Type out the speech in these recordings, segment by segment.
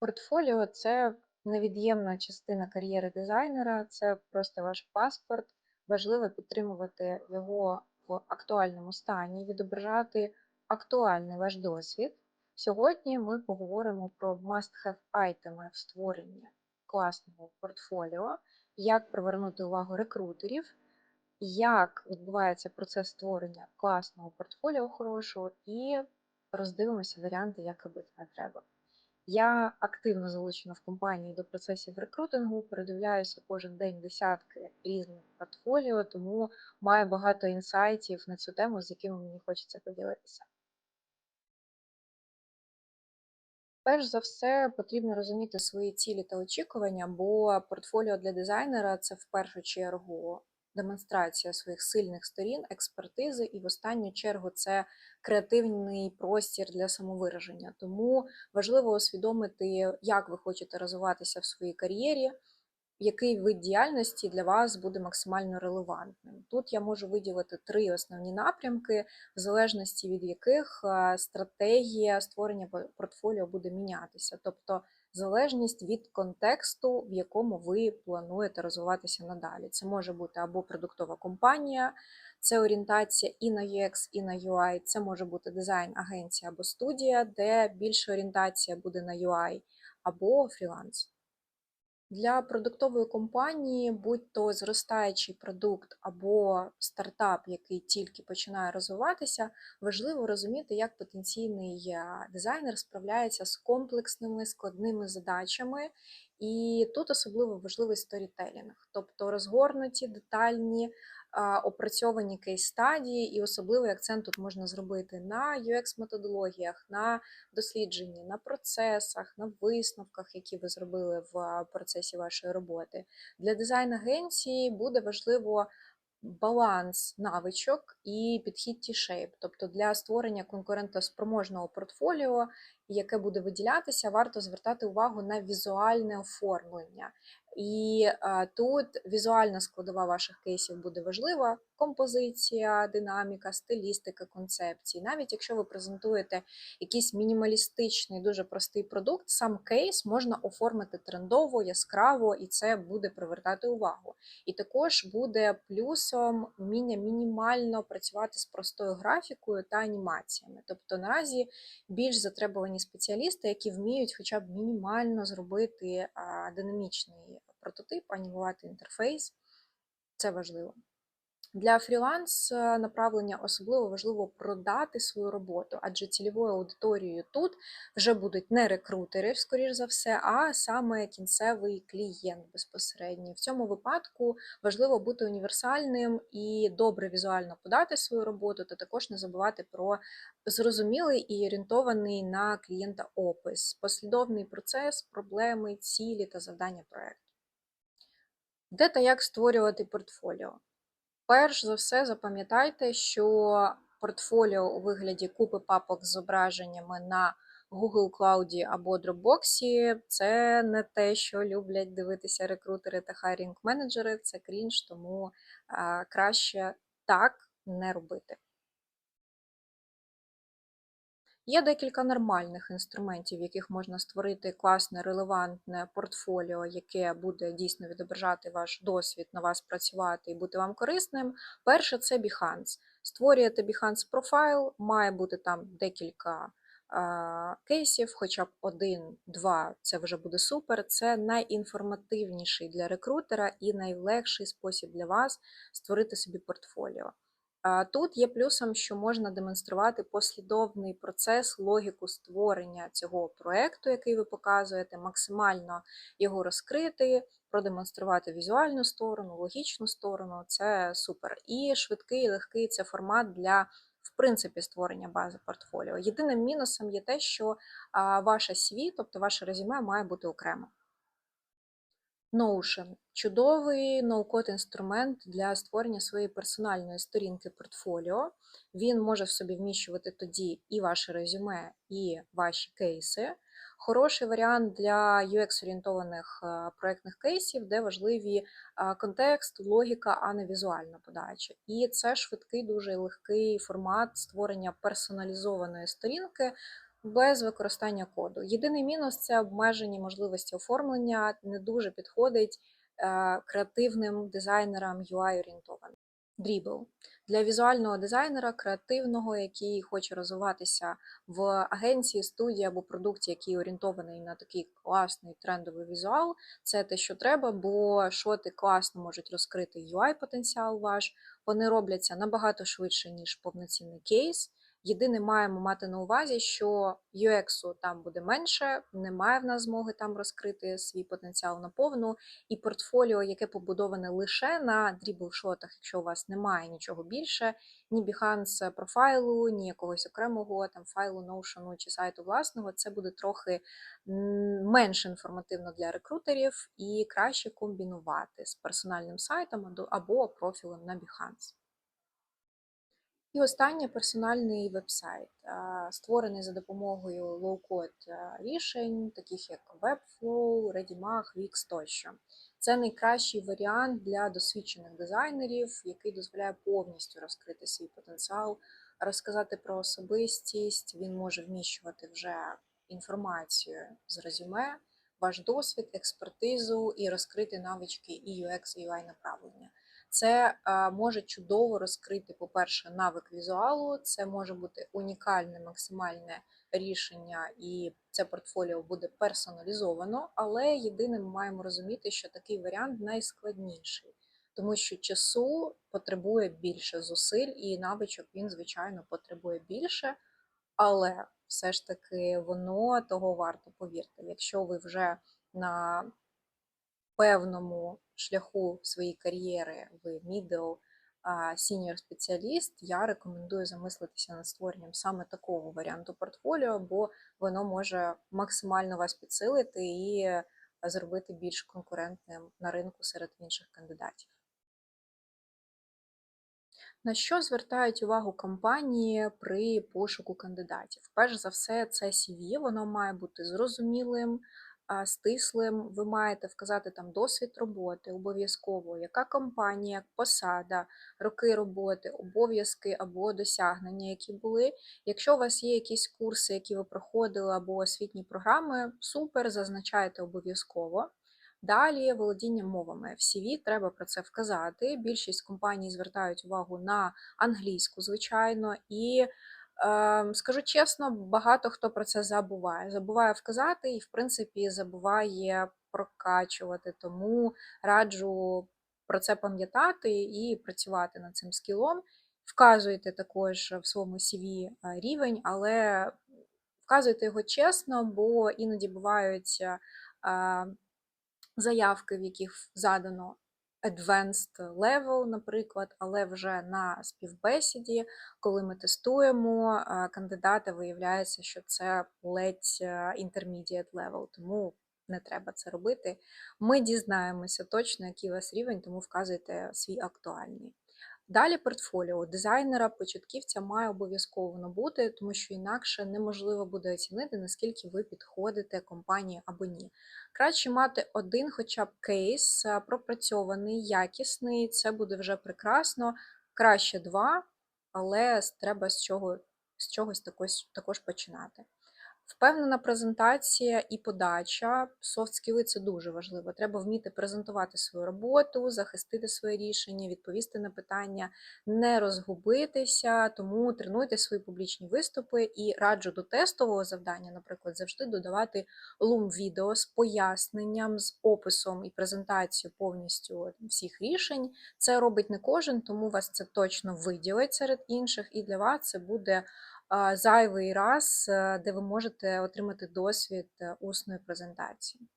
Портфоліо це невід'ємна частина кар'єри дизайнера, це просто ваш паспорт. Важливо підтримувати його в актуальному стані, відображати актуальний ваш досвід. Сьогодні ми поговоримо про must-have айтеми в створенні класного портфоліо, як привернути увагу рекрутерів, як відбувається процес створення класного портфоліо хорошого, і роздивимося варіанти, як робити не треба. Я активно залучена в компанії до процесів рекрутингу, передивляюся кожен день десятки різних портфоліо, тому маю багато інсайтів на цю тему, з якими мені хочеться поділитися. Перш за все, потрібно розуміти свої цілі та очікування, бо портфоліо для дизайнера це в першу чергу демонстрація своїх сильних сторін, експертизи, і в останню чергу це креативний простір для самовираження. Тому важливо усвідомити, як ви хочете розвиватися в своїй кар'єрі, який вид діяльності для вас буде максимально релевантним. Тут я можу виділити три основні напрямки, в залежності від яких е, стратегія створення портфоліо буде мінятися. Тобто залежність від контексту, в якому ви плануєте розвиватися надалі. Це може бути або продуктова компанія, це орієнтація і на UX, і на UI, це може бути дизайн-агенція або студія, де більша орієнтація буде на UI, або фріланс. Для продуктової компанії, будь-то зростаючий продукт або стартап, який тільки починає розвиватися, важливо розуміти, як потенційний дизайнер справляється з комплексними складними задачами. І тут особливо важливий сторітелінг, тобто розгорнуті, детальні опрацьовані кейс-стадії, і особливий акцент тут можна зробити на UX-методологіях, на дослідженні, на процесах, на висновках, які ви зробили в процесі вашої роботи. Для дизайн-агенції буде важливо. Баланс навичок і підхід T-shape. тобто для створення конкурентоспроможного портфоліо, яке буде виділятися, варто звертати увагу на візуальне оформлення. І а, тут візуальна складова ваших кейсів буде важлива: композиція, динаміка, стилістика, концепції. Навіть якщо ви презентуєте якийсь мінімалістичний, дуже простий продукт, сам кейс можна оформити трендово, яскраво, і це буде привертати увагу. І також буде плюсом вміння мінімально працювати з простою графікою та анімаціями. Тобто наразі більш затребувані спеціалісти, які вміють хоча б мінімально зробити динамічний прототип, анімувати інтерфейс. Це важливо. Для фріланс направлення особливо важливо продати свою роботу, адже цільовою аудиторією тут вже будуть не рекрутери, скоріш за все, а саме кінцевий клієнт безпосередньо. В цьому випадку важливо бути універсальним і добре візуально подати свою роботу, та також не забувати про зрозумілий і орієнтований на клієнта опис, послідовний процес, проблеми, цілі та завдання проекту. Де та як створювати портфоліо? Перш за все, запам'ятайте, що портфоліо у вигляді купи папок з зображеннями на Google Cloud або Dropbox це не те, що люблять дивитися рекрутери та хайрінг менеджери, це крінж, тому краще так не робити. Є декілька нормальних інструментів, в яких можна створити класне, релевантне портфоліо, яке буде дійсно відображати ваш досвід, на вас працювати і бути вам корисним. Перше це Behance. Створюєте Behance профайл, має бути там декілька кейсів, хоча б один-два, це вже буде супер. Це найінформативніший для рекрутера і найлегший спосіб для вас створити собі портфоліо. Тут є плюсом, що можна демонструвати послідовний процес, логіку створення цього проєкту, який ви показуєте, максимально його розкрити, продемонструвати візуальну сторону, логічну сторону це супер. І швидкий, і легкий це формат для. В принципі, створення бази портфоліо. Єдиним мінусом є те, що ваша CV, тобто ваше резюме, має бути окремо. Notion чудовий ноу-код інструмент для створення своєї персональної сторінки портфоліо. Він може в собі вміщувати тоді і ваше резюме, і ваші кейси. Хороший варіант для UX-орієнтованих е, проєктних кейсів, де важливі е, контекст, логіка, а не візуальна подача. І це швидкий, дуже легкий формат створення персоналізованої сторінки без використання коду. Єдиний мінус це обмежені можливості оформлення, не дуже підходить е, креативним дизайнерам UI орієнтованим. Dribble. Для візуального дизайнера, креативного, який хоче розвиватися в агенції, студії або продукті, який орієнтований на такий класний трендовий візуал, це те, що треба, бо шоти класно можуть розкрити UI-потенціал ваш. Вони робляться набагато швидше, ніж повноцінний кейс. Єдине, маємо мати на увазі, що UX там буде менше, немає в нас змоги там розкрити свій потенціал наповну, і портфоліо, яке побудоване лише на дріблшотах, якщо у вас немає нічого більше, ні Behance профайлу, ні якогось окремого там файлу Notion чи сайту власного, це буде трохи менш інформативно для рекрутерів і краще комбінувати з персональним сайтом або профілем на Behance. І останнє персональний веб-сайт, створений за допомогою лоу-код рішень, таких як Webflow, ReadyMag, Wix тощо. Це найкращий варіант для досвідчених дизайнерів, який дозволяє повністю розкрити свій потенціал, розказати про особистість. Він може вміщувати вже інформацію з резюме, ваш досвід, експертизу і розкрити навички і UX, і UI направлення. Це може чудово розкрити, по-перше, навик візуалу, це може бути унікальне максимальне рішення, і це портфоліо буде персоналізовано, але єдине, ми маємо розуміти, що такий варіант найскладніший, тому що часу потребує більше зусиль, і навичок він, звичайно, потребує більше, але все ж таки воно того варто, повірте, якщо ви вже на певному шляху своєї кар'єри в middle senior спеціаліст, я рекомендую замислитися над створенням саме такого варіанту портфоліо, бо воно може максимально вас підсилити і зробити більш конкурентним на ринку серед інших кандидатів. На що звертають увагу компанії при пошуку кандидатів? Перш за все, це CV, воно має бути зрозумілим, стислим, ви маєте вказати там досвід роботи, обов'язково, яка компанія, посада, роки роботи, обов'язки або досягнення, які були. Якщо у вас є якісь курси, які ви проходили, або освітні програми, супер, зазначайте обов'язково. Далі володіння мовами. В CV треба про це вказати. Більшість компаній звертають увагу на англійську, звичайно, і скажу чесно, багато хто про це забуває. Забуває вказати і, в принципі, забуває прокачувати. Тому раджу про це пам'ятати і працювати над цим скілом. Вказуйте також в своєму CV е, рівень, але вказуйте його чесно, бо іноді бувають е, заявки, в яких задано advanced level, наприклад, але вже на співбесіді, коли ми тестуємо кандидата, виявляється, що це ледь intermediate level, тому не треба це робити. Ми дізнаємося точно, який у вас рівень, тому вказуйте свій актуальний. Далі портфоліо дизайнера, початківця має обов'язково бути, тому що інакше неможливо буде оцінити, наскільки ви підходите компанії або ні. Краще мати один хоча б кейс, пропрацьований, якісний, це буде вже прекрасно. Краще два, але треба з чого, з чогось також, також починати. Впевнена презентація і подача. Софт-скіли – це дуже важливо. Треба вміти презентувати свою роботу, захистити своє рішення, відповісти на питання, не розгубитися, тому тренуйте свої публічні виступи і раджу до тестового завдання, наприклад, завжди додавати лум-відео з поясненням, з описом і презентацією повністю всіх рішень. Це робить не кожен, тому вас це точно виділить серед інших, і для вас це буде зайвий раз, е, де ви можете отримати досвід е, усної презентації.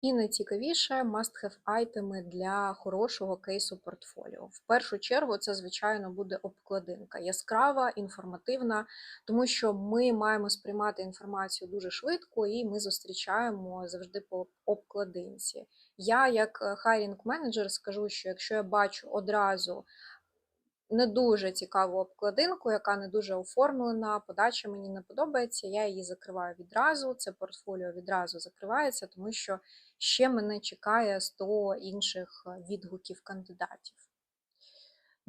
І найцікавіше must-have айтеми для хорошого кейсу портфоліо. В першу чергу, це, звичайно, буде обкладинка яскрава, інформативна, тому що ми маємо сприймати інформацію дуже швидко і ми зустрічаємо завжди по обкладинці. Я, як хайрінг менеджер, скажу, що якщо я бачу одразу не дуже цікаву обкладинку, яка не дуже оформлена. Подача мені не подобається. Я її закриваю відразу. Це портфоліо відразу закривається, тому що ще мене чекає 100 інших відгуків кандидатів.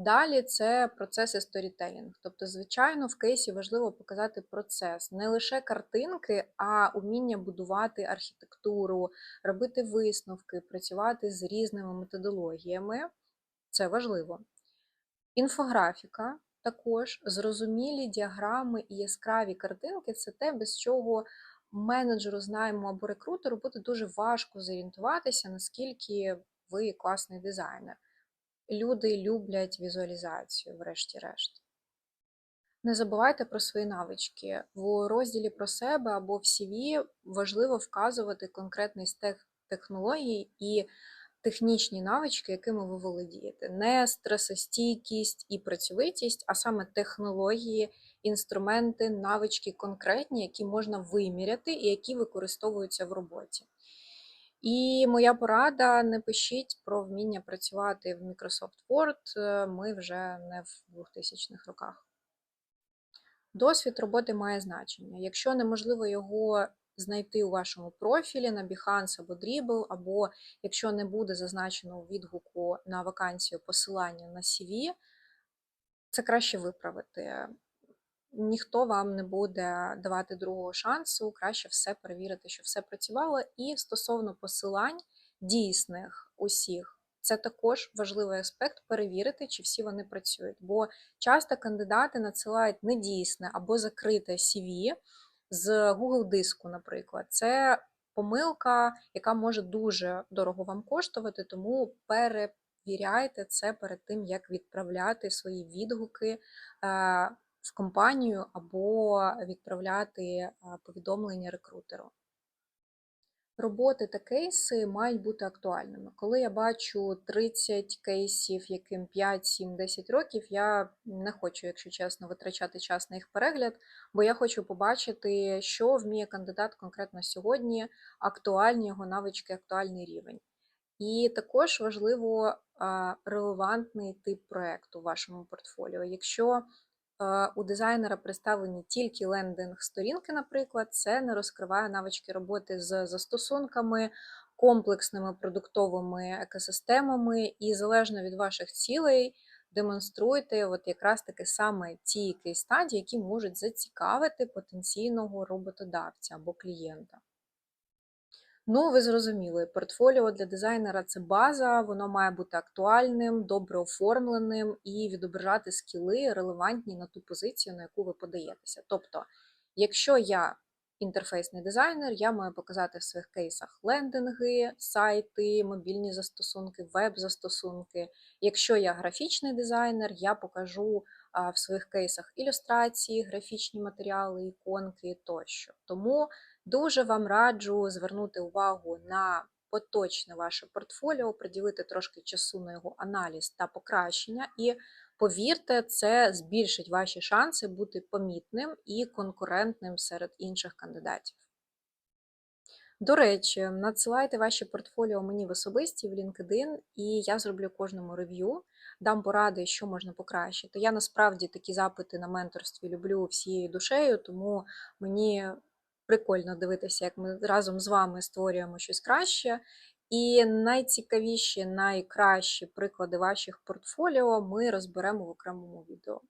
Далі це процеси сторітелінг. Тобто, звичайно, в кейсі важливо показати процес, не лише картинки, а уміння будувати архітектуру, робити висновки, працювати з різними методологіями. Це важливо. Інфографіка також, зрозумілі діаграми і яскраві картинки це те, без чого менеджеру, знаємо або рекрутеру буде дуже важко зорієнтуватися, наскільки ви класний дизайнер. Люди люблять візуалізацію, врешті-решт. Не забувайте про свої навички. В розділі про себе або в CV важливо вказувати конкретний стек технологій і технічні навички, якими ви володієте. Не стресостійкість і працьовитість, а саме технології, інструменти, навички конкретні, які можна виміряти і які використовуються в роботі. І моя порада: не пишіть про вміння працювати в Microsoft Word, е, ми вже не в 2000-х роках. Досвід роботи має значення. Якщо неможливо його знайти у вашому профілі на Behance або Dribble, або якщо не буде зазначено у відгуку на вакансію посилання на CV, це краще виправити. Ніхто вам не буде давати другого шансу, краще все перевірити, що все працювало. І стосовно посилань дійсних усіх, це також важливий аспект перевірити, чи всі вони працюють. Бо часто кандидати надсилають недійсне або закрите CV з Google диску, наприклад. Це помилка, яка може дуже дорого вам коштувати, тому перевіряйте це перед тим, як відправляти свої відгуки. Е, в компанію або відправляти повідомлення рекрутеру. Роботи та кейси мають бути актуальними. Коли я бачу 30 кейсів, яким 5, 7, 10 років, я не хочу, якщо чесно, витрачати час на їх перегляд, бо я хочу побачити, що вміє кандидат конкретно сьогодні, актуальні його навички, актуальний рівень. І також важливо релевантний тип проєкту в вашому портфоліо. Якщо у дизайнера представлені тільки лендинг-сторінки, наприклад, це не розкриває навички роботи з застосунками, комплексними продуктовими екосистемами, і залежно від ваших цілей, демонструйте от якраз таки саме ті кейс-стадії, які можуть зацікавити потенційного роботодавця або клієнта. Ну, ви зрозуміли, портфоліо для дизайнера це база, воно має бути актуальним, добре оформленим і відображати скіли, релевантні на ту позицію, на яку ви подаєтеся. Тобто, якщо я інтерфейсний дизайнер, я маю показати в своїх кейсах лендинги, сайти, мобільні застосунки, веб-застосунки. Якщо я графічний дизайнер, я покажу в своїх кейсах ілюстрації, графічні матеріали, іконки тощо. Тому Дуже вам раджу звернути увагу на поточне ваше портфоліо, приділити трошки часу на його аналіз та покращення, і повірте, це збільшить ваші шанси бути помітним і конкурентним серед інших кандидатів. До речі, надсилайте ваші портфоліо мені в особисті в LinkedIn, і я зроблю кожному рев'ю, дам поради, що можна покращити. Я насправді такі запити на менторстві люблю всією душею, тому мені прикольно дивитися, як ми разом з вами створюємо щось краще. І найцікавіші, найкращі приклади ваших портфоліо ми розберемо в окремому відео.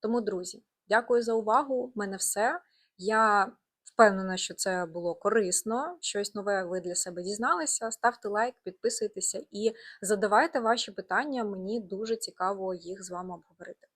Тому, друзі, дякую за увагу. В мене все. Я впевнена, що це було корисно, щось нове ви для себе дізналися. Ставте лайк, підписуйтеся і задавайте ваші питання. Мені дуже цікаво їх з вами обговорити.